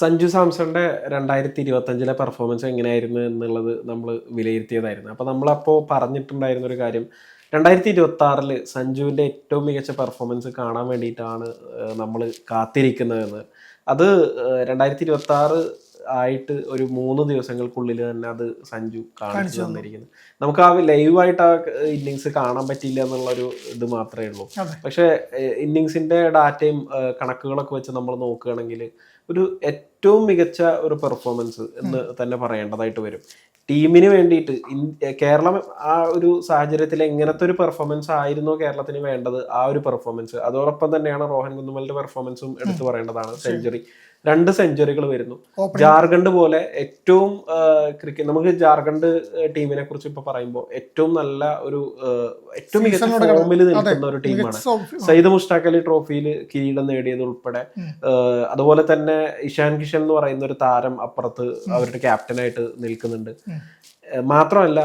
സഞ്ജു സാംസണിന്റെ രണ്ടായിരത്തി ഇരുപത്തി അഞ്ചിലെ പെർഫോമൻസ് എങ്ങനെയായിരുന്നു എന്നുള്ളത് നമ്മൾ വിലയിരുത്തിയതായിരുന്നു. അപ്പൊ നമ്മളപ്പോ പറഞ്ഞിട്ടുണ്ടായിരുന്ന ഒരു കാര്യം രണ്ടായിരത്തി ഇരുപത്തി ആറിൽ സഞ്ജുവിന്റെ ഏറ്റവും മികച്ച പെർഫോമൻസ് കാണാൻ വേണ്ടിയിട്ടാണ് നമ്മൾ കാത്തിരിക്കുന്നതെന്ന്. അത് രണ്ടായിരത്തി ഇരുപത്തി ആറ് ആയിട്ട് ഒരു മൂന്ന് ദിവസങ്ങൾക്കുള്ളിൽ തന്നെ അത് സഞ്ജു കാണിച്ചു തന്നിരിക്കുന്നത് നമുക്ക് ആ ലൈവായിട്ട് ആ ഇന്നിങ്സ് കാണാൻ പറ്റിയില്ല എന്നുള്ളൊരു ഇത് മാത്രമേ ഉള്ളൂ. പക്ഷെ പക്ഷേ ഇന്നിങ്സിന്റെ ഡാറ്റയും കണക്കുകളൊക്കെ വെച്ച് നമ്മൾ നോക്കുകയാണെങ്കിൽ ഒരു ഏറ്റവും മികച്ച ഒരു പെർഫോമൻസ് എന്ന് തന്നെ പറയേണ്ടതായിട്ട് വരും. ടീമിന് വേണ്ടിയിട്ട് കേരളം ആ ഒരു സാഹചര്യത്തിൽ എങ്ങനത്തെ ഒരു പെർഫോമൻസ് ആയിരുന്നു കേരളത്തിന് വേണ്ടത് ആ ഒരു പെർഫോമൻസ് അതോടൊപ്പം തന്നെയാണ് റോഹൻ കുന്നുമലിന്റെ പെർഫോമൻസും എടുത്തു പറയേണ്ടതാണ്. സെഞ്ചുറി രണ്ട് സെഞ്ചുറികൾ വരുന്നു. ജാർഖണ്ഡ് പോലെ ഏറ്റവും ക്രിക്കറ്റ് നമുക്ക് ജാർഖണ്ഡ് ടീമിനെ കുറിച്ച് ഇപ്പൊ പറയുമ്പോൾ ഏറ്റവും നല്ല ഒരു ഏറ്റവും മികച്ച ഫോമിൽ നിൽക്കുന്ന ഒരു ടീമാണ്. സയ്യിദ് മുഷ്താഖ് അലി ട്രോഫിയിൽ കിരീടം നേടിയത് ഉൾപ്പെടെ. അതുപോലെ തന്നെ ഇഷാൻ കിഷൻ എന്ന് പറയുന്ന ഒരു താരം അപ്പുറത്ത് അവരുടെ ക്യാപ്റ്റനായിട്ട് നിൽക്കുന്നുണ്ട്. മാത്രമല്ല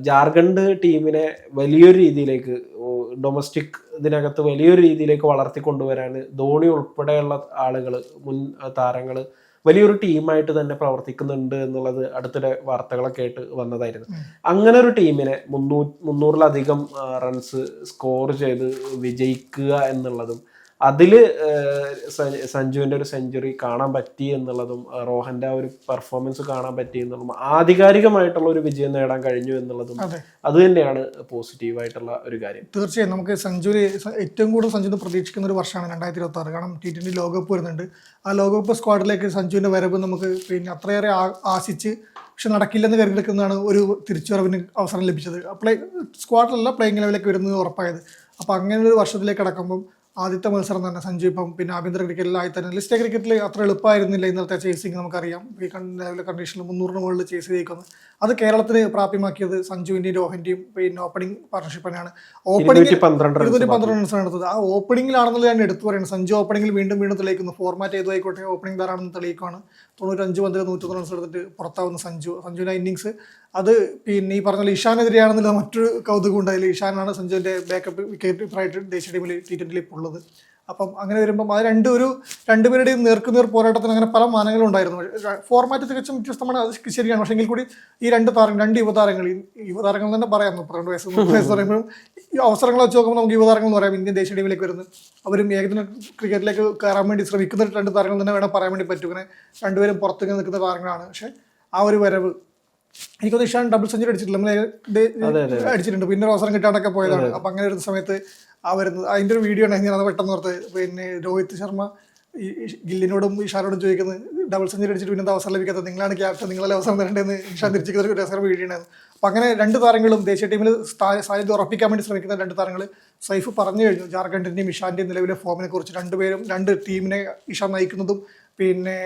ജാർഖണ്ഡ് ടീമിനെ വലിയൊരു രീതിയിലേക്ക് ഡൊമസ്റ്റിക് ഇതിനകത്ത് വലിയൊരു രീതിയിലേക്ക് വളർത്തി കൊണ്ടുവരാൻ ധോണി ഉൾപ്പെടെയുള്ള ആളുകൾ മുൻ താരങ്ങൾ വലിയൊരു ടീമായിട്ട് തന്നെ പ്രവർത്തിക്കുന്നുണ്ട് എന്നുള്ളത് അടുത്തിടെ വാർത്തകളൊക്കെ ആയിട്ട് വന്നതായിരുന്നു. അങ്ങനെ ഒരു ടീമിനെ മുന്നൂ മുന്നൂറിലധികം റൺസ് സ്കോർ ചെയ്ത് വിജയിക്കുക എന്നുള്ളതും അതിൽ സഞ്ജുവിന്റെ സഞ്ജുവിന്റെ ഒരു സെഞ്ചുറി കാണാൻ പറ്റി എന്നുള്ളതും റോഹന്റെ ഒരു പെർഫോമൻസ് കാണാൻ പറ്റി എന്നുള്ളതും ആധികാരികമായിട്ടുള്ള ഒരു വിജയം നേടാൻ കഴിഞ്ഞു എന്നുള്ളതും അതെ. തന്നെയാണ് പോസിറ്റീവായിട്ടുള്ള ഒരു കാര്യം. തീർച്ചയായും നമുക്ക് സഞ്ജുവിന് ഏറ്റവും കൂടുതൽ സഞ്ജുവിന് പ്രതീക്ഷിക്കുന്ന ഒരു വർഷമാണ് രണ്ടായിരത്തി ഇരുപത്തി ആറ് കാരണം ടി ട്വന്റി ലോകകപ്പ് വരുന്നുണ്ട്. ആ ലോകകപ്പ് സ്ക്വാഡിലേക്ക് സഞ്ജുവിന്റെ വരവ് നമുക്ക് പിന്നെ അത്രയേറെ ആശിച്ച് പക്ഷെ നടക്കില്ലെന്ന് കരുതിയെടുക്കുന്നതാണ് ഒരു തിരിച്ചുവരവിന് അവസരം ലഭിച്ചത്. പ്ലേ സ്ക്വാഡിലല്ല പ്ലേയിങ് ലെവലിലേക്ക് വരുന്നത് ഉറപ്പായത്. അപ്പോൾ അങ്ങനെ ഒരു വർഷത്തിലേക്ക് കടക്കുമ്പം ആദ്യത്തെ മത്സരം തന്നെ സഞ്ജു ഇപ്പം പിന്നെ ആഭ്യന്തര ക്രിക്കറ്റിലായി തന്നെ. ലിസ്റ്റ് ക്രിക്കറ്റിൽ അത്ര എളുപ്പമായിരുന്നില്ല ഇന്നത്തെ ചേസിങ് നമുക്കറിയാം. ഈ നിലവിലെ കണ്ടീഷനിൽ മുന്നൂറിന് മുകളിൽ ചേസ് ചെയ്തേക്കുന്നത് അത് കേരളത്തിന് പ്രാപ്യമാക്കിയത് സഞ്ജുവിന്റെയും രോഹന്റെയും പിന്നെ ഓപ്പണിംഗ് പാർട്ണർഷിപ്പ് തന്നെയാണ്. ഓപ്പണിംഗ് ഇരുന്നൂറ്റി റൺസ് പന്ത്രണ്ട് റൺസാണ് എടുത്തത് ആ ഓപ്പണിംഗിലാണെന്നുള്ള ഞാൻ എടുത്തു പറയുന്നത് സഞ്ജു ഓപ്പണിംഗിൽ വീണ്ടും വീണ്ടും തെളിയിക്കുന്നു. ഫോർമാറ്റ് ഏതുമായിക്കോട്ടെ ഓപ്പണിംഗ് താരാണെന്ന് തെളിയിക്കുകയാണ് തൊണ്ണൂറ്റഞ്ച് പന്തിൽ നൂറ്റൊന്ന് റൺസ് എടുത്തിട്ട് പുറത്താവുന്ന സഞ്ജു സഞ്ജുവിന്റെ ഇന്നിങ്സ് അത് പിന്നെ ഈ പറഞ്ഞ ഇഷാനെതിരെയാണെന്നുള്ള മറ്റൊരു കൗതുകം ഉണ്ടായില്ല ഇഷാനാണ് സഞ്ജുവിന്റെ ബാക്കപ്പ് വിക്കറ്റ് ആയിട്ട് ദേശീയ ടീമിൽ ടി ട്വന്റിയിൽ ഇപ്പോൾ ഉള്ളത് അപ്പം അങ്ങനെ വരുമ്പം അത് രണ്ട് ഒരു രണ്ടുപേരുടെയും നേർക്കുനേർ പോരാട്ടത്തിന് അങ്ങനെ പല മാനങ്ങളും ഉണ്ടായിരുന്നു. ഫോർമാറ്റ് തികച്ചും വ്യത്യസ്തമാണ്. അത് ശരിയാണ്. പക്ഷേ എങ്കിൽ കൂടി ഈ രണ്ട് താരങ്ങൾ രണ്ട് യുവതാരങ്ങൾ യുവതാരങ്ങൾ തന്നെ പറയാം. മുപ്പത്തിരണ്ട് വയസ്സ് മുപ്പത് വയസ്സ് പറയുമ്പോഴും ഈ അവസരങ്ങൾ വെച്ച് നോക്കുമ്പോൾ നമുക്ക് യുവതാരങ്ങൾ എന്ന് പറയാം. ഇന്ത്യൻ ദേശീയ ടീമിലേക്ക് വരുന്നത്. അവരും ഏകദിന ക്രിക്കറ്റിലേക്ക് കയറാൻ വേണ്ടി ശ്രമിക്കുന്ന രണ്ട് താരങ്ങൾ തന്നെ വേണം പറയാൻ വേണ്ടി പറ്റും. ഇങ്ങനെ രണ്ടുപേരും പുറത്തേക്ക് നിൽക്കുന്ന താരങ്ങളാണ്. പക്ഷേ ആ ഒരു വരവ് എനിക്കൊന്ന് ഇഷാൻ ഡബിൾ സെഞ്ചുറി അടിച്ചിട്ടില്ല. നമ്മൾ അടിച്ചിട്ടുണ്ട്. പിന്നെ ഒരു അവസരം കിട്ടാണ്ടൊക്കെ പോയതാണ്. അപ്പം അങ്ങനെ ഒരു സമയത്ത് ആ വരുന്നത്. അതിന്റെ ഒരു വീഡിയോ ആണ് ഞാൻ അത് പെട്ടെന്ന് ഓർത്ത് പിന്നെ രോഹിത് ശർമ്മ ഈ ഈ ഗില്ലിനോടും ഇഷാനോടും ചോദിക്കുന്നത് ഡബിൾ സെഞ്ചുറി അടിച്ചിട്ട് പിന്നെ അവസരം ലഭിക്കാത്തത്? നിങ്ങളാണ് ക്യാപ്റ്റൻ നിങ്ങളെ അവസരം തരേണ്ടതെന്ന് ഇഷാൻ തിരിച്ചിരിക്കുന്ന ഒരു രസകര വീഡിയോ ഉണ്ടായിരുന്നു അപ്പൊ അങ്ങനെ രണ്ട് താരങ്ങളും ദേശീയ ടീമിൽ സാധ്യത ഉറപ്പിക്കാൻ വേണ്ടി ശ്രമിക്കുന്ന രണ്ട് താരങ്ങൾ സൈഫ് പറഞ്ഞു കഴിഞ്ഞു. ജാർഖണ്ഡിന്റെയും ഇഷാന്റെയും നിലവിലെ ഫോമിനെ കുറിച്ച് രണ്ടുപേരും രണ്ട് ടീമിനെ ഇഷ നയിക്കുന്നതും പിന്നെ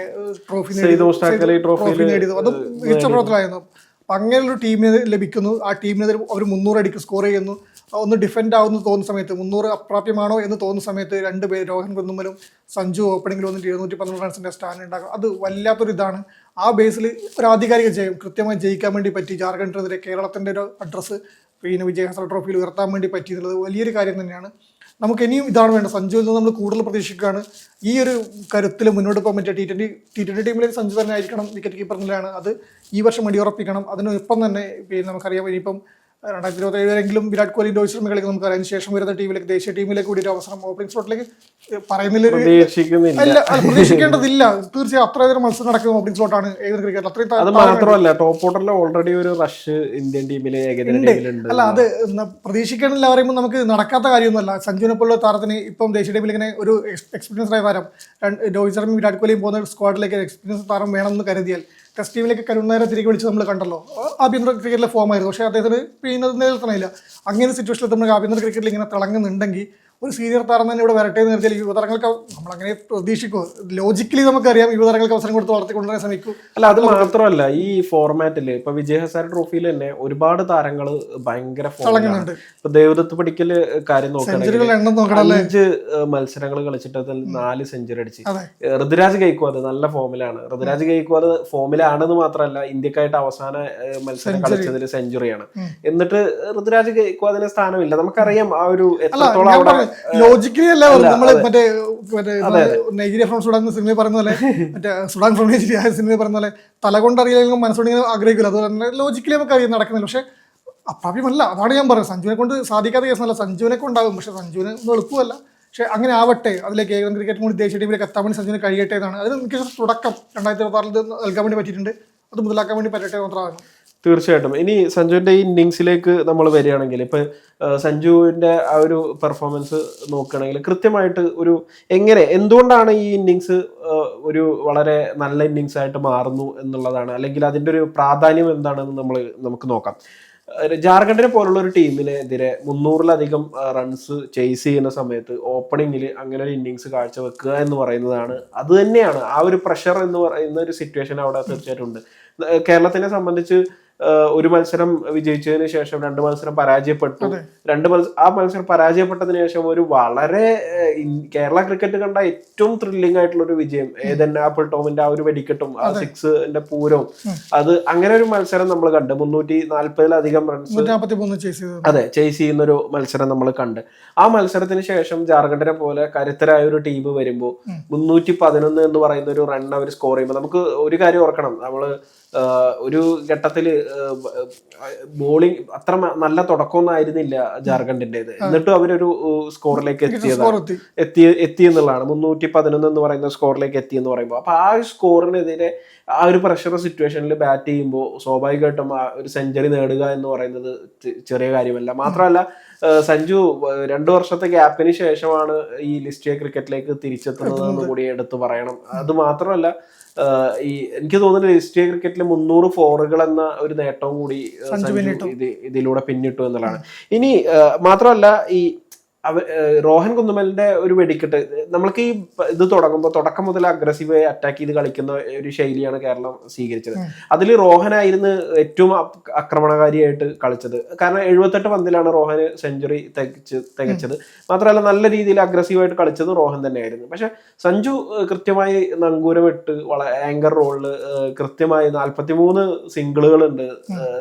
ട്രോഫി അലി ട്രോഫിയിൽ നേടിയതും അതും മികച്ച പ്രവർത്തനമായിരുന്നു. അപ്പൊ അങ്ങനെ ഒരു ടീമിന് ലഭിക്കുന്നു. ആ ടീമിനെതിരെ അവർ മുന്നൂറ് അടിക്ക് സ്കോർ ചെയ്യുന്നു. ഒന്ന് ഡിഫെൻഡ് ആവുന്നു തോന്നുന്ന സമയത്ത് മുന്നൂറ് അപ്രാപ്യമാണോ എന്ന് തോന്നുന്ന സമയത്ത് രണ്ട് പേര് രോഹൻ കുന്നുമലും സഞ്ജു ഓപ്പണിംഗിൽ വന്നിട്ട് ഇരുന്നൂറ്റി പന്ത്രണ്ട് റൺസിന്റെ സ്റ്റാൻഡ് ഉണ്ടാക്കും അത് വല്ലാത്തൊരു ഇതാണ്. ആ ബേസിൽ ഒരു ആധികാരിക ജയം. കൃത്യമായി ജയിക്കാൻ വേണ്ടി പറ്റി. ജാർഖണ്ഡിനെതിരെ കേരളത്തിന്റെ ഒരു അഡ്രസ്സ് പിന്നെ വിജയഹസ്ര ട്രോഫിയിൽ ഉയർത്താൻ വേണ്ടി പറ്റി എന്നുള്ളത് വലിയൊരു കാര്യം തന്നെയാണ്. നമുക്ക് ഇനിയും ഇതാണ് വേണ്ടത്. സഞ്ജുവിൽ നിന്ന് നമ്മൾ കൂടുതൽ പ്രതീക്ഷിക്കുകയാണ്. ഈ ഒരു കരുത്തിൽ മുന്നോട്ട് പോകാൻ പറ്റിയ ടി ട്വന്റി ടി ട്വന്റി ടീമിലെ സഞ്ജു തന്നെ ആയിരിക്കണം വിക്കറ്റ് കീപ്പർ നിലയാണ്. അത് ഈ വർഷം അടിയുറപ്പിക്കണം. അതിനൊപ്പം തന്നെ നമുക്കറിയാം ഇനിയിപ്പം രണ്ടായിരത്തി ഇരുപത്തി ഏഴിലെങ്കിലും വിരാട് കോഹ്ലി രോഹിത് ശർമ്മ കളിക്കും നമുക്കറിയാം അതിന് ശേഷം വരുന്ന ടീമിലേക്ക് ദേശീയ ടീമിലേക്ക് കൂടി ഒരു അവസരം ഓപ്പണിംഗ് സ്ലോട്ടിലേക്ക് പറയുന്നില്ല അല്ല പ്രതീക്ഷിക്കേണ്ടതില്ല. തീർച്ചയായും അത്രയധികം മത്സരം നടക്കുന്ന ഓപ്പണിംഗ് സ്ലോട്ടാണ് ഏതൊരു ക്രിക്കറ്റ് അത്രയും അത് മാത്രമല്ല ടോപ്പ് ഓർഡറിൽ ഓൾറെഡി ഒരു റഷ് ഇന്ത്യൻ ടീമിലെ ഏകദിന അല്ല അത് പ്രതീക്ഷിക്കണില്ല പറയുമ്പോൾ നമുക്ക് നടക്കാത്ത കാര്യമൊന്നുമല്ല. സഞ്ജുവിനെ പോലുള്ള താരത്തിന് ഇപ്പം ദേശീയ ടീമിൽ ഇങ്ങനെ ഒരു എക്സ്പീരിയൻസ് ആയ താരം രോഹിത് ശർമ്മയും വിരാട് കോഹ്ലിയും പോകുന്ന സ്ക്വാഡിലേക്ക് എക്സ്പീരിയൻസ് താരം വേണമെന്ന് കരുതിയാൽ ടെസ്റ്റ് ടീമിലേക്ക് കരുണേരെ തിരികെ വിളിച്ച് നമ്മൾ കണ്ടല്ലോ. ആഭ്യന്തര ക്രിക്കറ്റിലെ ഫോമായിരുന്നു പക്ഷേ അദ്ദേഹത്തിന് പിന്നെ നിലനിർത്തണമില്ല അങ്ങനെ സിറ്റുവേഷനിൽ നമ്മൾ ആഭ്യന്തര ക്രിക്കറ്റിൽ ഇങ്ങനെ തിളങ്ങുന്നുണ്ടെങ്കിൽ ഒരു സീനിയർ താരം തന്നെ ഇവിടെ വരട്ടെ എന്ന് വെച്ചാൽ യുവതാരങ്ങൾക്ക് നമ്മളങ്ങനെ പ്രതീക്ഷിക്കും. ലോജിക്കലി നമുക്കറിയാം യുവതാരങ്ങൾക്ക് അവസരം കൊടുത്ത് വളർത്തിക്കൊണ്ടുവരാൻ ശ്രമിക്കും. അല്ല അത് മാത്രമല്ല ഈ ഫോർമാറ്റിൽ ഇപ്പൊ വിജയ് ഹസാര ട്രോഫിയിൽ തന്നെ ഒരുപാട് താരങ്ങൾ ഭയങ്കര തിളങ്ങുന്നുണ്ട്. ഇപ്പൊ ദേവദത്ത് പഠിക്കൽ കാര്യം നോക്കണം അഞ്ച് മത്സരങ്ങൾ കളിച്ചിട്ട് അതിൽ നാല് സെഞ്ചുറി അടിച്ച്. ഋതുരാജ് ഗൈക്വാദ് നല്ല ഫോമിലാണ് ഋതുരാജ് ഗൈക്വാദ് ഫോമിലാണെന്ന് മാത്രമല്ല ഇന്ത്യക്കായിട്ട് അവസാന മത്സരം കളിച്ചതിൽ സെഞ്ചുറിയാണ് എന്നിട്ട് ഋതുരാജ് ഗൈക്വാദിന് സ്ഥാനമില്ല. നമുക്കറിയാം ആ ഒരു എത്രത്തോളം അവിടെ ലോജിക്കലി അല്ല നമ്മൾ മറ്റേ മറ്റേ നൈജീരിയ ഫ്രം സുഡാൻ സിനിമയിൽ പറയുന്ന പോലെ മറ്റേ സുഡാൻ ഫ്രം നൈജീരിയ സിനിമയിൽ പറയുന്ന പോലെ തല കൊണ്ട് അറിയില്ലെങ്കിൽ മനസ്സോട് ആഗ്രഹിക്കില്ല. അതുപോലെ ലോജിക്കലി നമുക്ക് അറിയാൻ നടക്കുന്നില്ല. പക്ഷെ അപ്രാപ്യമല്ല അതാണ് ഞാൻ പറയുന്നത് സഞ്ജുവിനെ കൊണ്ട് സാധിക്കാത്ത കേസല്ല സഞ്ജുവിനെ കൊണ്ടാകും പക്ഷെ സഞ്ജുവിന് ഒന്നും എളുപ്പമല്ല. പക്ഷെ അങ്ങനെ ആവട്ടെ അതിലേക്ക് ഏകദിന ക്രിക്കറ്റ് മൂന്ന് ദേശീയ ടീമിലേക്ക് എത്താൻ വേണ്ടി സഞ്ജുവിന് കഴിയട്ടെ എന്നാണ്. അതിന് എനിക്ക് തുടക്കം രണ്ടായിരത്തി ഇരുപത്തി ആറിൽ നൽകാൻ വേണ്ടി പറ്റിയിട്ടുണ്ട്. അത് മുതലാക്കാൻ വേണ്ടി പറ്റട്ടെ മാത്രമാണ്. തീർച്ചയായിട്ടും. ഇനി സഞ്ജുവിന്റെ ഈ ഇന്നിങ്സിലേക്ക് നമ്മൾ വരികയാണെങ്കിൽ ഇപ്പൊ സഞ്ജുവിന്റെ ആ ഒരു പെർഫോമൻസ് നോക്കുകയാണെങ്കിൽ കൃത്യമായിട്ട് ഒരു എങ്ങനെ എന്തുകൊണ്ടാണ് ഈ ഇന്നിങ്സ് ഒരു വളരെ നല്ല ഇന്നിങ്സ് ആയിട്ട് മാറുന്നു എന്നുള്ളതാണ് അല്ലെങ്കിൽ അതിന്റെ ഒരു പ്രാധാന്യം എന്താണെന്ന് നമ്മൾ നമുക്ക് നോക്കാം. ജാർഖണ്ഡിനെ പോലുള്ള ഒരു ടീമിനെതിരെ മുന്നൂറിലധികം റൺസ് ചേസ് ചെയ്യുന്ന സമയത്ത് ഓപ്പണിങ്ങിൽ അങ്ങനെ ഒരു ഇന്നിങ്സ് കാഴ്ചവെക്കുക എന്ന് പറയുന്നതാണ് അത് തന്നെയാണ്. ആ ഒരു പ്രഷർ എന്ന് പറയുന്ന ഒരു സിറ്റുവേഷൻ അവിടെ തീർച്ചയായിട്ടും ഉണ്ട്. കേരളത്തിനെ സംബന്ധിച്ച് ഒരു മത്സരം വിജയിച്ചതിന് ശേഷം രണ്ട് മത്സരം പരാജയപ്പെട്ടു. രണ്ട് മത്സരം ആ മത്സരം പരാജയപ്പെട്ടതിന് ശേഷം ഒരു വളരെ കേരള ക്രിക്കറ്റ് കണ്ട ഏറ്റവും ത്രില്ലിംഗ് ആയിട്ടുള്ള ഒരു വിജയം ഏതൻ ആപ്പിൾ ടോമിന്റെ ആ ഒരു വെടിക്കെട്ടും ആ സിക്സിന്റെ പൂരവും. അത് അങ്ങനെ ഒരു മത്സരം നമ്മൾ കണ്ട്. മുന്നൂറ്റി നാല്പതിലധികം റൺസ് അതെ ചേസ് ചെയ്യുന്ന ഒരു മത്സരം നമ്മൾ കണ്ട്. ആ മത്സരത്തിന് ശേഷം ജാർഖണ്ഡിനെ പോലെ കരുത്തരായ ഒരു ടീം വരുമ്പോൾ മുന്നൂറ്റി പതിനൊന്ന് എന്ന് പറയുന്ന ഒരു റൺ അവർ സ്കോർ ചെയ്യുമ്പോൾ നമുക്ക് ഒരു കാര്യം ഓർക്കണം. നമ്മൾ ആഹ്, ഒരു ഘട്ടത്തിൽ ബോളിംഗ് അത്ര നല്ല തുടക്കമൊന്നും ആയിരുന്നില്ല ജാർഖണ്ഡിന്റേത്. എന്നിട്ടും അവരൊരു സ്കോറിലേക്ക് എത്തിയത്. എത്തി എത്തി എത്തി എന്നുള്ളതാണ്. മുന്നൂറ്റി പതിനൊന്ന് എന്ന് പറയുന്ന സ്കോറിലേക്ക് എത്തി എന്ന് പറയുമ്പോൾ അപ്പൊ ആ സ്കോറിനെതിരെ ആ ഒരു പ്രഷർ സിറ്റുവേഷനിൽ ബാറ്റ് ചെയ്യുമ്പോൾ സ്വാഭാവികമായിട്ടും ആ ഒരു സെഞ്ചുറി നേടുക എന്ന് പറയുന്നത് ചെറിയ കാര്യമല്ല. മാത്രമല്ല സഞ്ജു രണ്ടു വർഷത്തെ ഗ്യാപ്പിന് ശേഷമാണ് ഈ ലിസ്റ്റ് ക്രിക്കറ്റിലേക്ക് തിരിച്ചെത്തുന്നത് എന്ന് കൂടി എടുത്തു പറയണം. അത് മാത്രമല്ല ഈ എനിക്ക് തോന്നുന്നു ലിസ്റ്റ് ക്രിക്കറ്റിൽ മുന്നൂറ് ഫോറുകൾ എന്ന ഒരു നേട്ടവും കൂടി സഞ്ജു ഇതിലൂടെ പിന്നിട്ടു എന്നുള്ളതാണ്. ഇനി മാത്രമല്ല ഈ റോഹൻ കുന്നുമലിന്റെ ഒരു വെടിക്കെട്ട്. നമ്മൾക്ക് ഈ ഇത് തുടങ്ങുമ്പോൾ തുടക്കം മുതൽ അഗ്രസീവ് അറ്റാക്ക് ചെയ്ത് കളിക്കുന്ന ഒരു ശൈലിയാണ് കേരളം സ്വീകരിച്ചത്. അതിൽ റോഹനായിരുന്നു ഏറ്റവും ആക്രമണകാരിയായിട്ട് കളിച്ചത്. കാരണം എഴുപത്തെട്ട് പന്തിലാണ് റോഹന് സെഞ്ചുറി തികച്ച് തികച്ചത്. മാത്രമല്ല നല്ല രീതിയിൽ അഗ്രസീവായിട്ട് കളിച്ചത് റോഹൻ തന്നെയായിരുന്നു. പക്ഷെ സഞ്ജു കൃത്യമായി നങ്കൂരമിട്ട് വളരെ ആങ്കർ റോളിൽ കൃത്യമായി നാൽപ്പത്തി മൂന്ന് സിംഗിളുകൾ ഉണ്ട്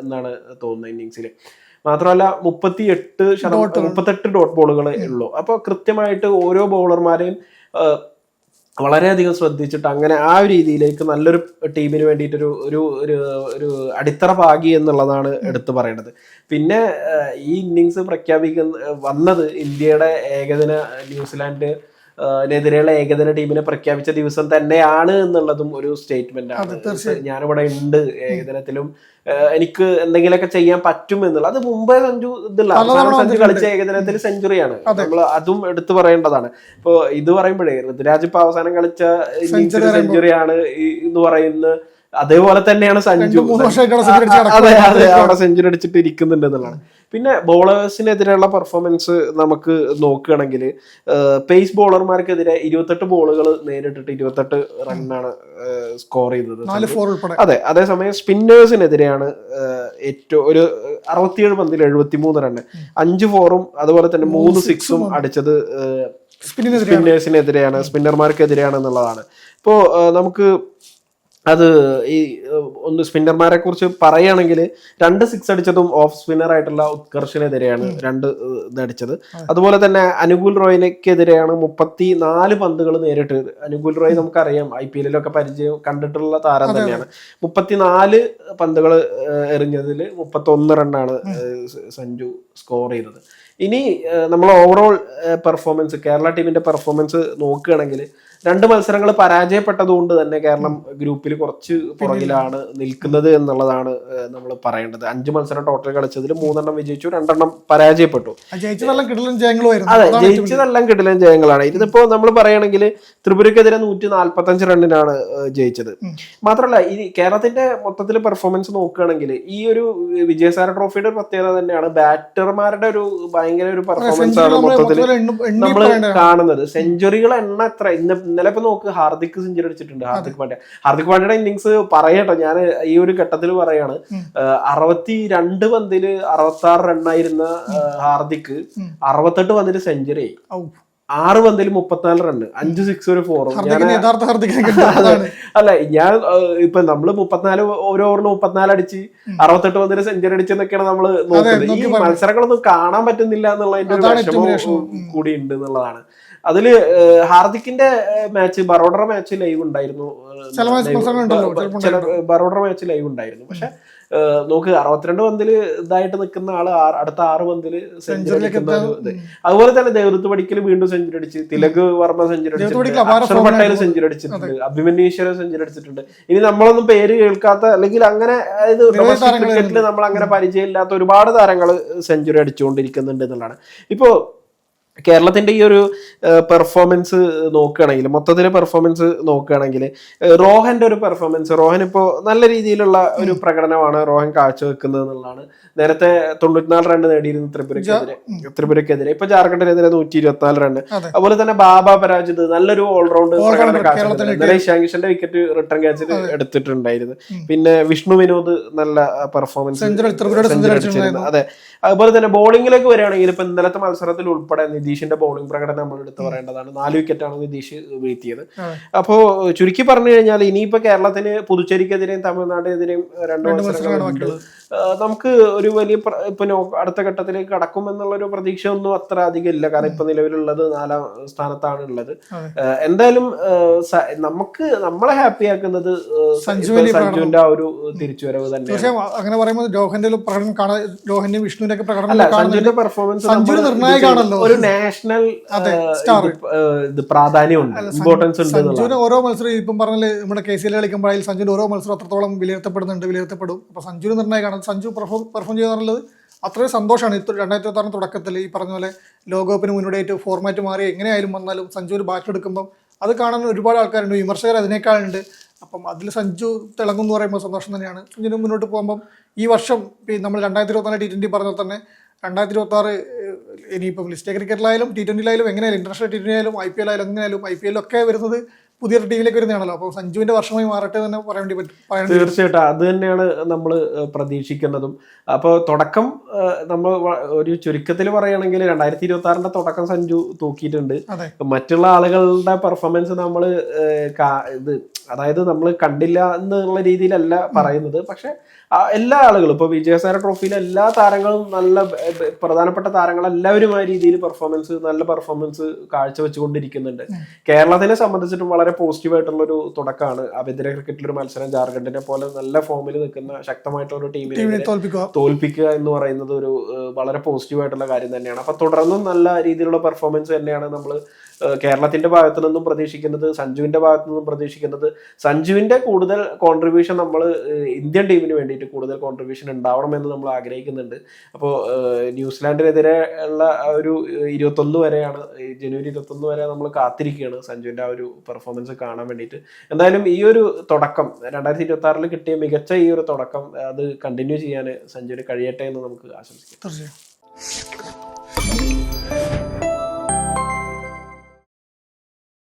എന്നാണ് തോന്നുന്നത് ഇന്നിങ്സിൽ മാത്രമല്ല മുപ്പത്തി എട്ട് ശതമാനം മുപ്പത്തെട്ട് ഡോട്ട് ബോളുകളെ ഉള്ളൂ. അപ്പൊ കൃത്യമായിട്ട് ഓരോ ബൗളർമാരെയും വളരെയധികം ശ്രദ്ധിച്ചിട്ട് അങ്ങനെ ആ ഒരു രീതിയിലേക്ക് നല്ലൊരു ടീമിന് വേണ്ടിയിട്ടൊരു ഒരു ഒരു ഒരു അടിത്തറ പാകി എന്നുള്ളതാണ് എടുത്തു പറയേണ്ടത് പിന്നെ ഈ ഇന്നിങ്സ് പ്രഖ്യാപിക്കുന്ന വന്നത് ഇന്ത്യയുടെ ഏകദിന ന്യൂസിലാൻഡ് ഏഹ്, നെതിരെയുള്ള ഏകദിന ടീമിനെ പ്രഖ്യാപിച്ച ദിവസം തന്നെയാണ് എന്നുള്ളതും ഒരു സ്റ്റേറ്റ്മെന്റ് ആണ്. ഞാനിവിടെ ഉണ്ട് ഏകദിനത്തിലും. എനിക്ക് എന്തെങ്കിലുമൊക്കെ ചെയ്യാൻ പറ്റും എന്നുള്ളത്. അത് മുമ്പേ സഞ്ജു ഇതില്ല സഞ്ജു കളിച്ച ഏകദിനത്തിൽ സെഞ്ചുറിയാണ്. നമ്മൾ അതും എടുത്തു പറയേണ്ടതാണ്. ഇപ്പോ ഇത് പറയുമ്പോഴേ ഋതുരാജ് ഇപ്പൊ അവസാനം കളിച്ച സെഞ്ചുറിയാണ് എന്ന് പറയുന്ന അതേപോലെ തന്നെയാണ് സഞ്ജു. അതെ അതെ അവിടെ സെഞ്ചുറി അടിച്ചിട്ട് ഇരിക്കുന്നുണ്ട് എന്നുള്ളതാണ്. പിന്നെ ബോളേഴ്സിനെതിരെയുള്ള പെർഫോമൻസ് നമുക്ക് നോക്കുകയാണെങ്കിൽ പേസ് ബോളർമാർക്കെതിരെ ഇരുപത്തെട്ട് ബോളുകൾ നേരിട്ടിട്ട് ഇരുപത്തെട്ട് റണ്ണാണ് സ്കോർ ചെയ്തത് അതെ അതേസമയം സ്പിന്നേഴ്സിനെതിരെയാണ് ഏറ്റവും ഒരു അറുപത്തിയേഴ് പന്തിൽ എഴുപത്തിമൂന്ന് റണ്ണ് അഞ്ച് ഫോറും അതുപോലെ തന്നെ മൂന്ന് സിക്സും അടിച്ചത് സ്പിന്നേഴ്സിനെതിരെയാണ് സ്പിന്നർമാർക്കെതിരെയാണ് എന്നുള്ളതാണ് ഇപ്പോൾ നമുക്ക് അത് ഈ ഒന്ന് സ്പിന്നർമാരെ കുറിച്ച് പറയുകയാണെങ്കിൽ രണ്ട് സിക്സ് അടിച്ചതും ഓഫ് സ്പിന്നർ ആയിട്ടുള്ള ഉത്കർഷിനെതിരെയാണ് രണ്ട് ഇതടിച്ചത്. അതുപോലെ തന്നെ അനുകൂൽ റോയിനെക്കെതിരെയാണ് മുപ്പത്തി നാല് പന്തുകൾ നേരിട്ട്. അനുകൂൽ റോയ് നമുക്കറിയാം ഐ പി എല്ലിലൊക്കെ പരിചയം കണ്ടിട്ടുള്ള താരം തന്നെയാണ്. മുപ്പത്തിനാല് പന്തുകൾ എറിഞ്ഞതിൽ മുപ്പത്തി ഒന്ന് റണ്ണാണ് സഞ്ജു സ്കോർ ചെയ്തത്. ഇനി നമ്മൾ ഓവറോൾ പെർഫോമൻസ് കേരള ടീമിന്റെ പെർഫോമൻസ് നോക്കുകയാണെങ്കിൽ രണ്ട് മത്സരങ്ങൾ പരാജയപ്പെട്ടത് കൊണ്ട് തന്നെ കേരളം ഗ്രൂപ്പിൽ കുറച്ച് പുറകിലാണ് നിൽക്കുന്നത് എന്നുള്ളതാണ് നമ്മൾ പറയേണ്ടത്. അഞ്ച് മത്സരം ടോട്ടൽ കളിച്ചതിൽ മൂന്നെണ്ണം വിജയിച്ചു രണ്ടെണ്ണം പരാജയപ്പെട്ടു. അതെ ജയിച്ചതെല്ലാം കിടിലൻ ജയങ്ങളാണ്. ഇതിപ്പോ നമ്മൾ പറയുകയാണെങ്കിൽ ത്രിപുരക്കെതിരെ നൂറ്റി നാല്പത്തി അഞ്ച് റണ്ണിനാണ് ജയിച്ചത് മാത്രമല്ല ഈ കേരളത്തിന്റെ മൊത്തത്തിൽ പെർഫോമൻസ് നോക്കുകയാണെങ്കിൽ ഈ ഒരു വിജയസാര ട്രോഫിയുടെ ഒരു പ്രത്യേകത തന്നെയാണ് ബാറ്റർമാരുടെ ഒരു ഭയങ്കര ഒരു പെർഫോമൻസ് ആണ് മൊത്തത്തിൽ നമ്മൾ കാണുന്നത്. സെഞ്ചുറികൾ എണ്ണ എത്ര ഇന്ന് ഇന്നലെ ഇപ്പൊ നോക്ക് ഹാർദിക് സെഞ്ചുറി അടിച്ചിട്ടുണ്ട്. ഹാർദിക് പാണ്ഡ്യ. ഹാർദിക് പാണ്ഡ്യയുടെ ഇന്നിങ്സ് പറയട്ടോ ഞാൻ ഈ ഒരു ഘട്ടത്തിൽ പറയാണ്. അറുപത്തി രണ്ട് പന്തിൽ അറുപത്തി ആറ് റണ്ണായിരുന്ന ഹാർദിക് അറുപത്തെട്ട് പന്തിൽ സെഞ്ചുറി ആയി. ആറ് പന്തിൽ മുപ്പത്തിനാല് റണ്ണ് അഞ്ച് സിക്സ് ഒരു ഫോറും അല്ല ഞാൻ ഇപ്പൊ നമ്മൾ മുപ്പത്തിനാല് ഒരു ഓവറിൽ മുപ്പത്തിനാല് അടിച്ച് അറുപത്തെട്ട് പന്തിന് സെഞ്ചുറി അടിച്ചെന്നൊക്കെയാണ് നമ്മൾ നോക്കുന്നത്. ഈ മത്സരങ്ങളൊന്നും കാണാൻ പറ്റുന്നില്ല എന്നുള്ളതിന്റെ ഒരു വിഷമം. കൂടി ഉണ്ട് എന്നുള്ളതാണ്. അതിൽ ഹാർദിക്കിന്റെ മാച്ച് ബറോഡർ മാച്ച് ലൈവ് ഉണ്ടായിരുന്നു. ബറോഡർ ചില match live- മത്സരങ്ങളുണ്ടല്ലോ, ബ- ബ- ചില ബറോഡറ മാച്ച് ലൈവ് ഉണ്ടായിരുന്നു. പക്ഷെ നോക്ക് അറുപത്തിരണ്ട് പന്തിൽ ഇതായിട്ട് നിൽക്കുന്ന ആൾ അടുത്ത ആറ് പന്തിൽ സെഞ്ചുറി അതുപോലെ തന്നെ ദേവദത്ത് പടിക്കൽ വീണ്ടും സെഞ്ചുറി അടിച്ച്. തിലക് വർമ്മ സെഞ്ചുറി അടിച്ചിട്ടുണ്ട്. പട്ടേൽ സെഞ്ചുറി അടിച്ചിട്ടുണ്ട്. അഭിമന്യീശ്വരൻ സെഞ്ചുറി അടിച്ചിട്ടുണ്ട്. ഇനി നമ്മളൊന്നും പേര് കേൾക്കാത്ത അല്ലെങ്കിൽ അങ്ങനെ അതായത് ഡൊമസ്റ്റിക് ക്രിക്കറ്റിൽ നമ്മൾ അങ്ങനെ പരിചയമില്ലാത്ത ഒരുപാട് താരങ്ങൾ സെഞ്ചുറി അടിച്ചുകൊണ്ടിരിക്കുന്നുണ്ട് എന്നുള്ളതാണ്. ഇപ്പോ കേരളത്തിന്റെ ഈ ഒരു പെർഫോമൻസ് നോക്കുകയാണെങ്കിൽ മൊത്തത്തിലെ പെർഫോമൻസ് നോക്കുകയാണെങ്കിൽ റോഹന്റെ ഒരു പെർഫോമൻസ് റോഹൻ ഇപ്പോൾ നല്ല രീതിയിലുള്ള ഒരു പ്രകടനമാണ് റോഹൻ കാഴ്ചവെക്കുന്നത് എന്നുള്ളതാണ്. നേരത്തെ തൊണ്ണൂറ്റിനാല് റൺ നേടിയിരുന്നു ത്രിപുരക്കെതിരെ. ത്രിപുരക്കെതിരെ. ഇപ്പൊ ജാർഖണ്ഡിനെതിരെ നൂറ്റി ഇരുപത്തിനാല് റൺ അതെ. അതുപോലെ തന്നെ ബാബ പരാജിത് നല്ലൊരു ഓൾറൗണ്ട് പ്രകടനം ഇന്നലെ ഇഷാൻ വിക്കറ്റ് റിട്ടേൺ ക്യാച്ചിൽ എടുത്തിട്ടുണ്ടായിരുന്നു. പിന്നെ വിഷ്ണു വിനോദ് നല്ല പെർഫോമൻസ് അതെ. അതുപോലെ തന്നെ ബോളിംഗിലേക്ക് വരികയാണെങ്കിൽ ഇപ്പൊ ഇന്നലത്തെ മത്സരത്തിൽ ഉൾപ്പെടെ നിതീഷിന്റെ ബോളിംഗ് പ്രകടനം നമ്മൾ എടുത്ത് പറയേണ്ടതാണ്. നാല് വിക്കറ്റാണ് നിതീഷ് വീഴ്ത്തിയത്. അതെ. അപ്പോ ചുരുക്കി പറഞ്ഞു കഴിഞ്ഞാൽ ഇനിയിപ്പോ കേരളത്തിന് പുതുച്ചേരിക്കെതിരെയും തമിഴ്നാടിനെതിരെയും രണ്ടു മത്സരങ്ങളാണ് മത്സരങ്ങളുണ്ട് നമുക്ക് ഒരു വലിയ ഇപ്പൊ അടുത്ത ഘട്ടത്തിലേക്ക് കടക്കും എന്നുള്ള ഒരു പ്രതീക്ഷ ഒന്നും അത്ര അധികം ഇല്ല. കാരണം ഇപ്പൊ നിലവിലുള്ളത് നാലാം സ്ഥാനത്താണ് ഉള്ളത്. എന്തായാലും നമുക്ക് നമ്മളെ ഹാപ്പി ആക്കുന്നത് സഞ്ജുവിന്റെ ആ ഒരു തിരിച്ചുവരവ് തന്നെ അങ്ങനെ പറയുമ്പോൾ രോഹന്റെ ഒരു പ്രകടനം കാണാൻ രോഹന്റെയും വിഷ്ണുവിന്റെ ഒക്കെ പ്രകടനം സഞ്ജുവിന്റെ പെർഫോമൻസ് നിർണായകമാണല്ലോ. ഒരു നാഷണൽ ഇത് പ്രാധാന്യമുണ്ട് ഇമ്പോർട്ടൻസ് ഉണ്ട്. സഞ്ജുവിന് ഓരോ മത്സരം ഇപ്പം പറഞ്ഞാൽ നമ്മുടെ കെ സി എൽ കളിക്കുമ്പോഴായാലും സഞ്ജുവിന്റെ ഓരോ മത്സരം അത്രത്തോളം വിലയിരുത്തപ്പെടുന്നുണ്ട് വിലയിരുത്തപ്പെടും. അപ്പൊ സഞ്ജുവിന് നിർണായകമാണ് സഞ്ജു പെർഫോം പെർഫോം ചെയ്യുന്നുള്ളത് അത്രയും സന്തോഷമാണ്. ഇത്ര രണ്ടായിരത്തി ഇരുപത്തി തുടക്കത്തിൽ ഈ പറഞ്ഞ പോലെ ലോകകപ്പിന് മുന്നോടിയായിട്ട് ഫോർമാറ്റ് മാറി എങ്ങനെയായാലും വന്നാലും സഞ്ജു ഒരു ബാറ്റ് എടുക്കുമ്പം അത് കാണാൻ ഒരുപാട് ആൾക്കാരുണ്ട്. വിമർശകർ അതിനേക്കാളുണ്ട്. അപ്പം അതിൽ സഞ്ജു തിളങ്ങും എന്ന് പറയുമ്പോൾ സന്തോഷം തന്നെയാണ്. സഞ്ജുവിന് മുന്നോട്ട് പോകുമ്പം ഈ വർഷം നമ്മൾ രണ്ടായിരത്തി ഇരുപത്തിനാല് ടി ട്വന്റി പറഞ്ഞാൽ തന്നെ രണ്ടായിരത്തി ഇരുപത്താറ് ഇനിയിപ്പം ലിസ്റ്റേ ക്രിക്കറ്റിലായാലും ടി ട്വന്റിയിലായാലും എങ്ങനെയായാലും ഇന്റർനാഷണൽ ടി ട്വന്റി ആയാലും ഐ പി എൽ ആയാലും എങ്ങനെയായാലും ഐ പി എല്ലൊക്കെ വരുന്നത് പുതിയൊരു ടീമിലേക്ക് വരുന്നതാണല്ലോ. അപ്പോൾ സഞ്ജുവിന്റെ വർഷമായി മാറട്ടെ തന്നെ പറയേണ്ടി പറ്റും. തീർച്ചയായിട്ടും. അത് തന്നെയാണ് നമ്മൾ പ്രതീക്ഷിക്കുന്നതും. അപ്പോൾ തുടക്കം നമ്മൾ ഒരു ചുരുക്കത്തിൽ പറയുകയാണെങ്കിൽ രണ്ടായിരത്തി ഇരുപത്തി ആറിന്റെ തുടക്കം സഞ്ജു തൂക്കിയിട്ടുണ്ട്. മറ്റുള്ള ആളുകളുടെ പെർഫോമൻസ് നമ്മൾ ഇത് അതായത് നമ്മൾ കണ്ടില്ല എന്നുള്ള രീതിയിലല്ല പറയുന്നത്. പക്ഷെ എല്ലാ ആളുകളും ഇപ്പൊ വിജയസാര ട്രോഫിയിലെ എല്ലാ താരങ്ങളും നല്ല പ്രധാനപ്പെട്ട താരങ്ങൾ എല്ലാവരും ആ രീതിയിൽ പെർഫോമൻസ് നല്ല പെർഫോമൻസ് കാഴ്ചവെച്ചുകൊണ്ടിരിക്കുന്നുണ്ട്. കേരളത്തിനെ സംബന്ധിച്ചിട്ടും വളരെ പോസിറ്റീവ് ആയിട്ടുള്ള ഒരു തുടക്കമാണ്. അഭ്യന്തര ക്രിക്കറ്റിൽ ഒരു മത്സരം ജാർഖണ്ഡിനെ പോലെ നല്ല ഫോമിൽ നിൽക്കുന്ന ശക്തമായിട്ടുള്ള ഒരു ടീമിനെ തോൽപ്പിക്കുക. എന്ന് പറയുന്നത് ഒരു വളരെ പോസിറ്റീവ് ആയിട്ടുള്ള കാര്യം തന്നെയാണ്. അപ്പൊ തുടർന്നും നല്ല രീതിയിലുള്ള പെർഫോമൻസ് തന്നെയാണ് നമ്മൾ കേരളത്തിന്റെ ഭാഗത്തു നിന്നും പ്രതീക്ഷിക്കുന്നത് സഞ്ജുവിന്റെ ഭാഗത്തു നിന്നും പ്രതീക്ഷിക്കുന്നത്. സഞ്ജുവിന്റെ കൂടുതൽ കോൺട്രിബ്യൂഷൻ നമ്മൾ ഇന്ത്യൻ ടീമിന് വേണ്ടിയിട്ട് കൂടുതൽ കോൺട്രിബ്യൂഷൻ ഉണ്ടാവണമെന്ന് നമ്മൾ ആഗ്രഹിക്കുന്നുണ്ട്. അപ്പോൾ ന്യൂസിലാൻഡിനെതിരെ ഉള്ള ഒരു ഇരുപത്തൊന്ന് വരെയാണ് ജനുവരി ഇരുപത്തൊന്ന് വരെ നമ്മൾ കാത്തിരിക്കുകയാണ് സഞ്ജുവിന്റെ ആ ഒരു പെർഫോമൻസ് കാണാൻ വേണ്ടിയിട്ട്. എന്തായാലും ഈ ഒരു തുടക്കം രണ്ടായിരത്തി ഇരുപത്തി ആറിൽ കിട്ടിയ മികച്ച ഈ ഒരു തുടക്കം അത് കണ്ടിന്യൂ ചെയ്യാൻ സഞ്ജുവിന് കഴിയട്ടെ എന്ന് നമുക്ക് ആശംസിക്കാം. തീർച്ചയായും.